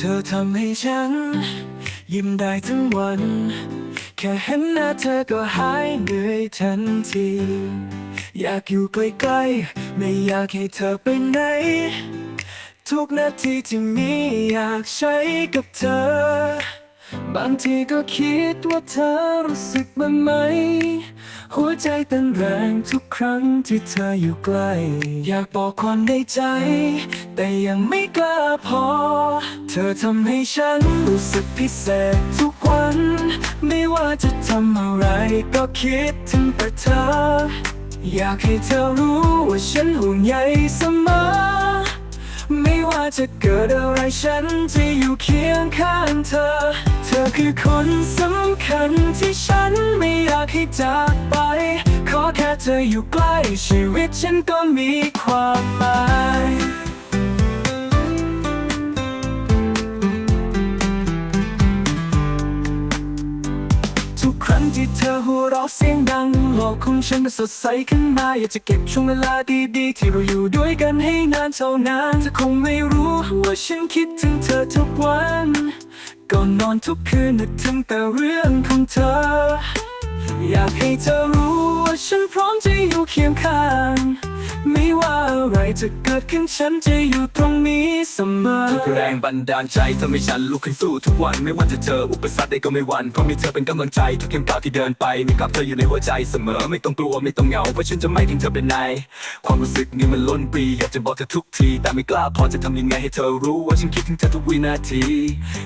ธอทำให้ฉัน ยิ้มได้ทั้งวัน แค่เห็นหน้าเธอก็หายเหนื่อยทันที อยากอยู่ใกล้ๆ ไม่อยากให้เธอไปไหน ทุกนาทีที่มีอยากใช้กับเธอ บางทีก็คิดว่าเธอรู้สึกมันไหม หัวใจเต้นแรงทุกครั้งที่เธออยู่ใกล้ อยากบอกความในใจ แต่ยังไม่กล้าพอ เธอทำให้ฉันรู้สึกพิเศษทุกวัน ไม่ว่าจะทำอะไรก็คิดถึงแต่เธอ อยากให้เธอรู้ว่าฉันห่วงใยเสมอ ไม่ว่าจะเกิดอะไรฉันจะอยู่เคียงข้างเธอเธอ คือคนสำคัญที่ฉันไม่อยากให้จากไป ขอแค่เธออยู่ใกล้ชีวิตฉันก็มีความหมายทุกครั้งที่เธอหัวเราะเสียงดังโลกของฉันก็สดใสขึ้นมาอยากจะเก็บช่วงเวลาดีๆ ที่เราอยู่ด้วยกันให้นานเท่านานเธอคงไม่รู้ว่าฉันคิดถึงเธอทุกวัน ก่อนนอนทุกคืนนึกถึงแต่เรื่องของเธอ อยากให้เธอรู้ว่าฉันพร้อมจะอยู่เคียงข้าง จะเกิดขึ้นฉันจะอยู่ตรงนี้เสมอทุกแรงบันดาลใจทำให้ฉันลุกขึ้นสู้ทุกวันไม่ว่าจะเจออุปสรรคใดก็ไม่หวั่นเพราะมีเธอเป็นกำลังใจทุกย่างก้าวที่เดินไปมีกับเธออยู่ในหัวใจเสมอไม่ต้องกลัวไม่ต้องเหงาเพราะฉันจะไม่ทิ้งเธอไปไหนความรู้สึกนี้มันล้นปรีอยากจะบอกเธอทุกที แต่ไม่กล้าพอจะทำยังไงให้เธอรู้ว่าฉันคิดถึงเธอทุกวินาที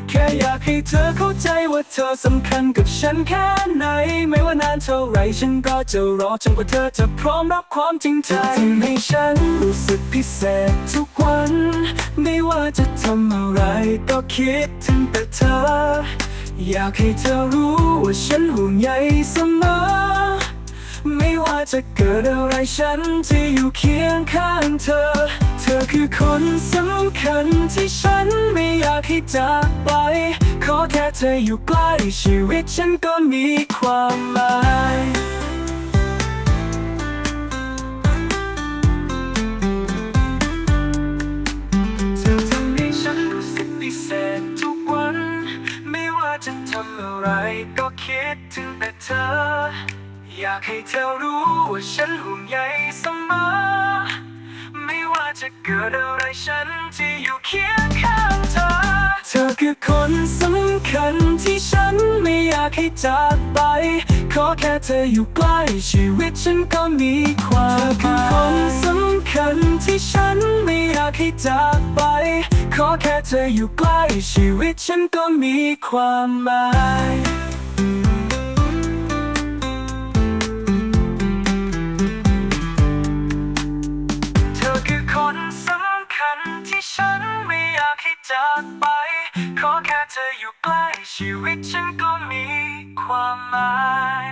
แค่อยากให้เธอเข้าใจว่าเธอสำคัญกับฉันแค่ไหน ไม่ว่านานเท่าไรฉันก็จะรอจนกว่าเธอจะพร้อมรับความจริงใจทำให้ฉันรู้สึกพิเศษทุกวัน ไม่ว่าจะทำอะไรก็คิดถึงแต่เธอ อยากให้เธอรู้ว่าฉันห่วงใยเสมอ ไม่ว่าจะเกิดอะไรฉันจะอยู่เคียงข้างเธอ เธอคือคนสำคัญที่ฉันไม่อยากให้จากไป ขอแค่เธออยู่ใกล้ชีวิตฉันก็มีความหมาย ทำอะไรก็คิดถึงแต่เธอ อยากให้เธอรู้ว่าฉันห่วงใยเสมอ ไม่ว่าจะเกิดอะไรฉันจะอยู่เคียง ให้จากไป ขอแค่เธออยู่ใกล้ชีวิตฉันก็มีความหมายเธอคือคนสำคัญที่ฉันไม่อยากให้จากไป ขอแค่เธออยู่ใกล้ชีวิตฉันก็มีความหมาย ชีวิตฉันก็มีความหมาย